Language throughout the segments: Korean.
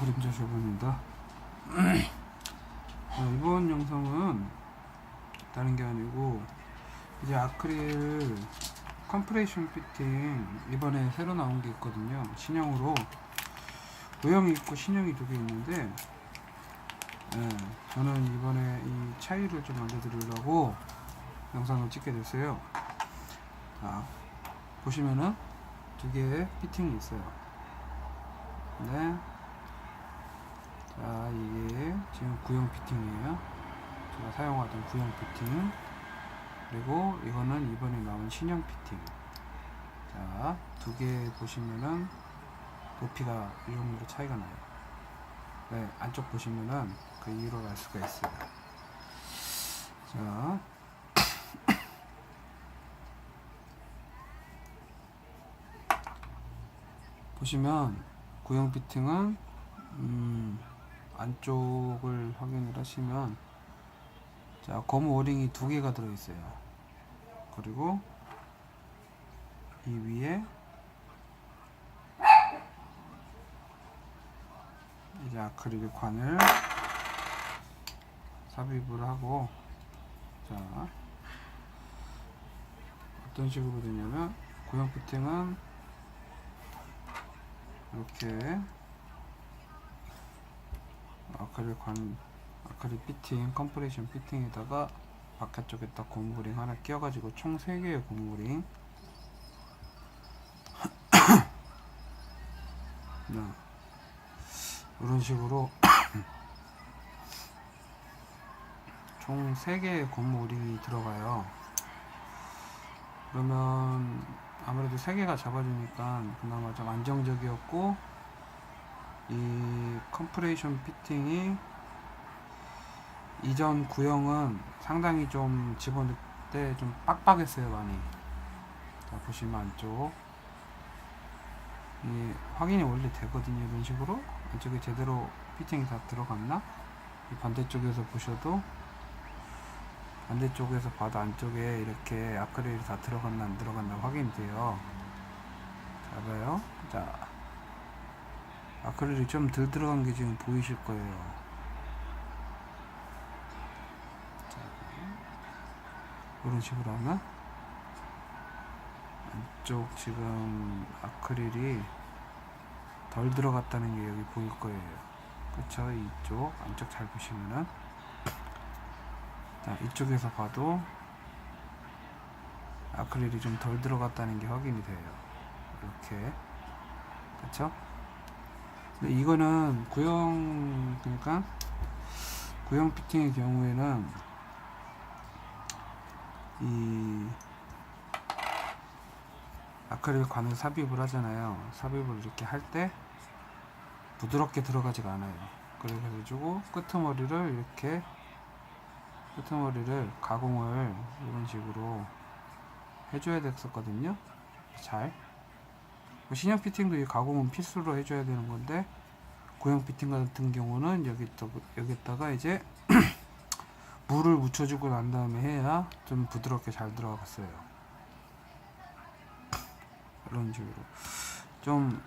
그림자 쇼분입니다. 어, 이번 영상은 다른 게 아니고 이제 아크릴 컴프레이션 피팅 이번에 새로 나온 게 있거든요. 신형으로 도형이 있고 신형이 두 개 있는데 예, 저는 이번에 이 차이를 좀 알려드리려고 영상을 찍게 됐어요. 자, 보시면은 두 개의 피팅이 있어요. 네. 자, 이게 지금 구형 피팅이에요. 제가 사용하던 구형 피팅. 그리고 이거는 이번에 나온 신형 피팅. 자, 두 개 보시면은 높이가 이 정도로 차이가 나요. 네, 안쪽 보시면은 그 이유를 알 수가 있어요. 자, 보시면 구형 피팅은 음, 안쪽을 확인을 하시면 자 고무 오링이 두 개가 들어 있어요. 그리고 이 위에 이제 아크릴 관을 삽입을 하고 자 어떤 식으로 되냐면 구형 피팅은 이렇게 아크릴 관 아크릴 피팅 컴프레이션 피팅에다가 바깥쪽에다 고무링 하나 끼워가지고 총 3개의 고무링 네. 이런 식으로 총 3개의 고무링이 들어가요 그러면 아무래도 3개가 잡아주니까 그나마 좀 안정적이었고 이 컴프레이션 피팅이 이전 구형은 상당히 좀 집어넣을 때 좀 빡빡했어요 많이. 자 보시면 안쪽. 이 확인이 원래 되거든요 이런 식으로. 안쪽에 제대로 피팅이 다 들어갔나? 이 반대쪽에서 보셔도 반대쪽에서 봐도 안쪽에 이렇게 아크릴이 다 들어갔나 안 들어갔나 확인이 돼요. 자 봐요. 자 아크릴이 좀 덜 들어간 게 지금 보이실 거예요 자, 이런 식으로 하면 안쪽 지금 아크릴이 덜 들어갔다는 게 여기 보일 거예요 그쵸 이쪽 안쪽 잘 보시면은 자, 이쪽에서 봐도 아크릴이 좀 덜 들어갔다는 게 확인이 돼요. 이렇게. 그쵸? 근데 이거는 구형, 그러니까 구형 피팅의 경우에는 이 아크릴 관을 삽입을 하잖아요. 삽입을 이렇게 할 때 부드럽게 들어가지가 않아요. 그래가지고 끄트머리를 이렇게 끄트머리를 가공을 이런 식으로 해줘야 됐었거든요. 잘. 뭐 신형 피팅도 이 가공은 필수로 해줘야 되는 건데 구형 피팅 같은 경우는 여기 여기다가 이제 물을 묻혀주고 난 다음에 해야 좀 부드럽게 잘 들어갔어요. 이런 식으로 좀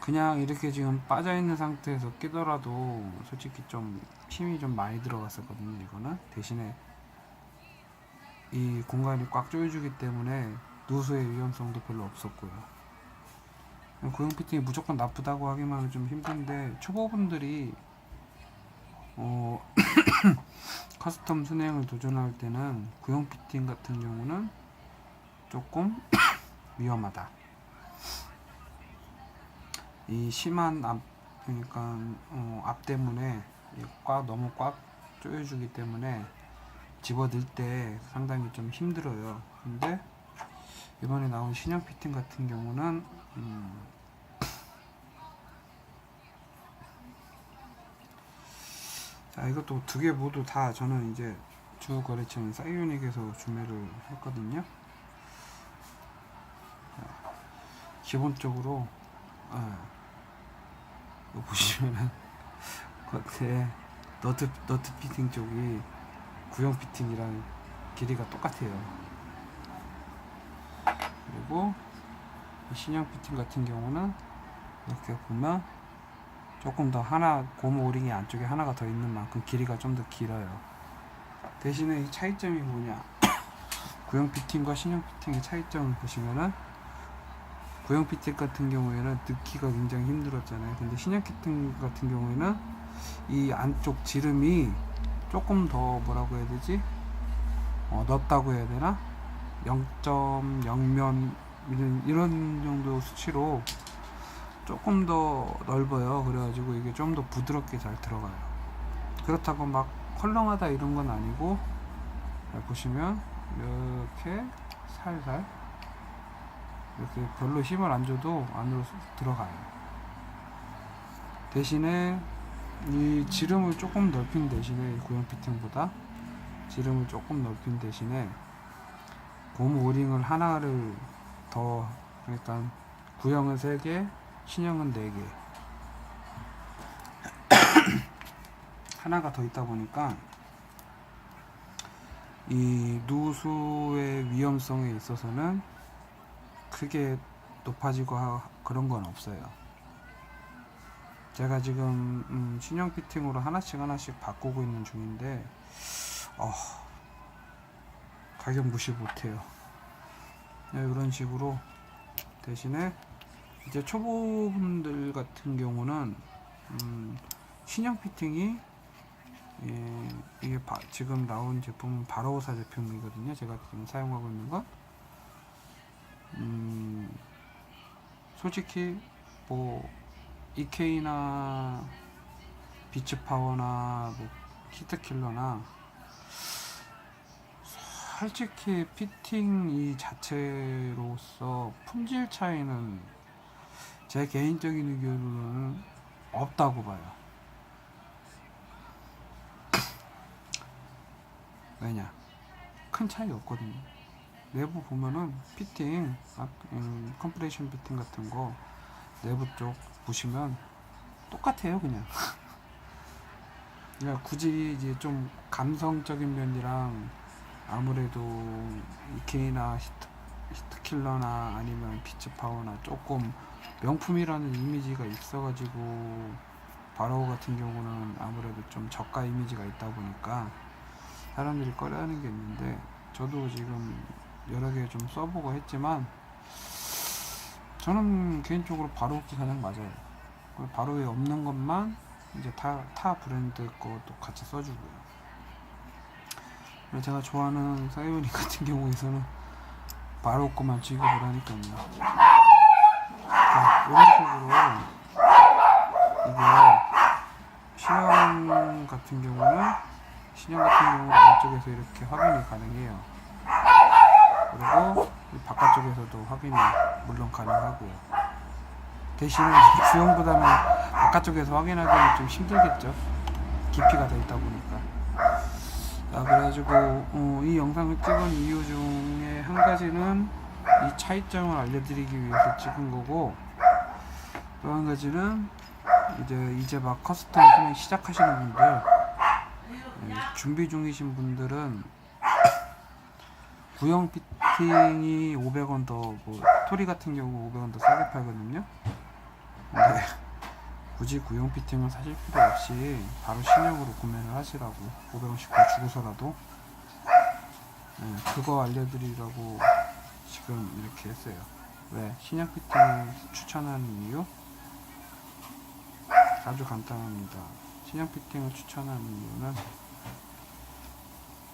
그냥 이렇게 지금 빠져 있는 상태에서 끼더라도 솔직히 좀 힘이 좀 많이 들어갔었거든요 이거는 대신에 이 공간이 꽉 조여주기 때문에 누수의 위험성도 별로 없었고요 구형 피팅이 무조건 나쁘다고 하기만 좀 힘든데 초보분들이 어 커스텀 순행을 도전할 때는 구형 피팅 같은 경우는 조금 위험하다 이 심한 앞 그러니까 어, 앞 때문에 이꽉 너무 꽉 조여주기 때문에 집어들 때 상당히 좀 힘들어요. 근데 이번에 나온 신형 피팅 같은 경우는 음, 자 이것도 두 개 모두 다 저는 이제 주 거래처인 사이오닉에서 구매를 했거든요. 자, 기본적으로 아, 보시면은 겉에 너트 너트 피팅 쪽이 구형 피팅이랑 길이가 똑같아요. 그리고 이 신형 피팅 같은 경우는 이렇게 보면 조금 더 하나 고무 오링이 안쪽에 하나가 더 있는 만큼 길이가 좀 더 길어요. 대신에 이 차이점이 뭐냐? 구형 피팅과 신형 피팅의 차이점을 보시면은 구형 피팅 같은 경우에는 넣기가 굉장히 힘들었잖아요. 근데 신형 피팅 같은 경우에는 이 안쪽 지름이 조금 더 뭐라고 해야 되지? 어, 넓다고 해야 되나? 0.0면 이런, 정도 수치로 조금 더 넓어요. 그래가지고 이게 좀 더 부드럽게 잘 들어가요. 그렇다고 막 헐렁하다 이런 건 아니고 자, 보시면 이렇게 살살 이렇게 별로 힘을 안 줘도 안으로 쑥 들어가요. 대신에 이 지름을 조금 넓힌 대신에 이 구형 피팅보다 지름을 조금 넓힌 대신에 고무 오링을 하나를 더 그러니까 구형은 3개, 신형은 4개 하나가 더 있다 보니까 이 누수의 위험성에 있어서는 크게 높아지고 하- 그런 건 없어요. 제가 지금 음, 신형 피팅으로 하나씩 하나씩 바꾸고 있는 중인데 어, 가격 무시 못해요. 네, 이런 식으로 대신에 이제 초보분들 같은 경우는 음, 신형 피팅이 예, 이게 바- 지금 나온 제품은 바로우사 제품이거든요. 제가 지금 사용하고 있는 건 음, 솔직히 뭐 EK나 비츠파워나 뭐 히트킬러나 솔직히 피팅 이 자체로서 품질 차이는 제 개인적인 의견으로는 없다고 봐요. 왜냐? 큰 차이 없거든요. 내부 보면은 피팅, 아, 음, 컴프레이션 피팅 같은 거 내부 쪽 보시면 똑같아요, 그냥. 그냥 굳이 이제 좀 감성적인 면이랑 아무래도 이케이나 히트, 히트킬러나 아니면 비츠파워나 조금 명품이라는 이미지가 있어가지고 바로우 같은 경우는 아무래도 좀 저가 이미지가 있다 보니까 사람들이 꺼려하는 게 있는데 저도 지금 여러 개 좀 써보고 했지만 저는 개인적으로 바로우기 가장 맞아요. 그 바로우에 없는 것만 이제 타, 타 브랜드 것도 같이 써주고요. 제가 좋아하는 사이버닉 같은 경우에서는 바로 것만 즐겨보라니까요. 자, 이런 식으로 이게 신형 같은 경우는 신형 같은 경우는 안쪽에서 이렇게 확인이 가능해요. 그리고 이 바깥쪽에서도 확인이 물론 가능하고요. 대신에 이제 구형보다는 바깥쪽에서 확인하기는 좀 힘들겠죠. 깊이가 더 있다 보니까. 아, 그래가지고 어, 이 영상을 찍은 이유 중에 한 가지는 이 차이점을 알려드리기 위해서 찍은 거고 또 한 가지는 이제 이제 막 커스텀 그냥 시작하시는 분들 예, 준비 중이신 분들은 구형 피팅이 500원 더 뭐 토리 같은 경우 500원 더 싸게 팔거든요. 굳이 구형 피팅을 사실 필요 없이 바로 신형으로 구매를 하시라고 500원씩 더 주고서라도 예, 그거 알려드리려고 지금 이렇게 했어요. 왜 신형 피팅을 추천하는 이유? 아주 간단합니다. 신형 피팅을 추천하는 이유는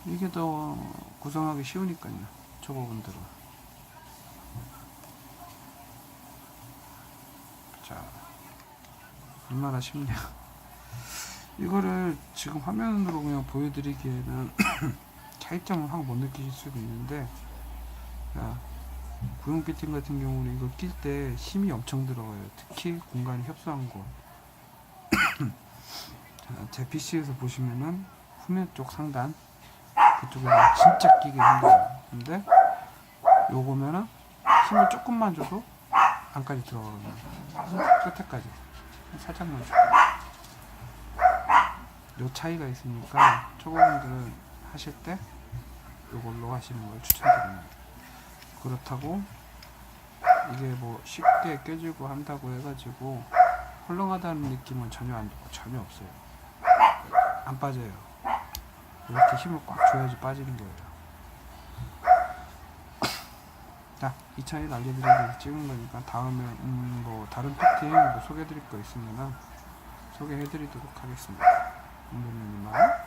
이게 더 구성하기 쉬우니까요. 초보분들은. 자, 얼마나 쉽냐. 이거를 지금 화면으로 그냥 보여드리기에는 차이점을 확 못 느끼실 수도 있는데, 자, 구형 피팅 같은 경우는 이거 낄 때 힘이 엄청 들어가요. 특히 공간이 협소한 곳. 자, 제 PC에서 보시면은 후면 쪽 상단 그쪽에서 진짜 끼기 힘들어요. 근데 요거면은 힘을 조금만 줘도 안까지 들어가거든요. 끝에까지 살짝만 줘. 요 차이가 있으니까 초보분들은 하실 때 요걸로 하시는 걸 추천드립니다. 그렇다고 이게 뭐 쉽게 깨지고 한다고 해가지고 헐렁하다는 느낌은 전혀 안 전혀 없어요. 안 빠져요. 이렇게 힘을 꽉 줘야지 빠지는 거예요. 자, 2차에 알려드리고 찍은 거니까 다음에 음, 뭐 다른 피팅 뭐 소개해드릴 거 있으면은 소개해드리도록 하겠습니다. 오늘은 이만.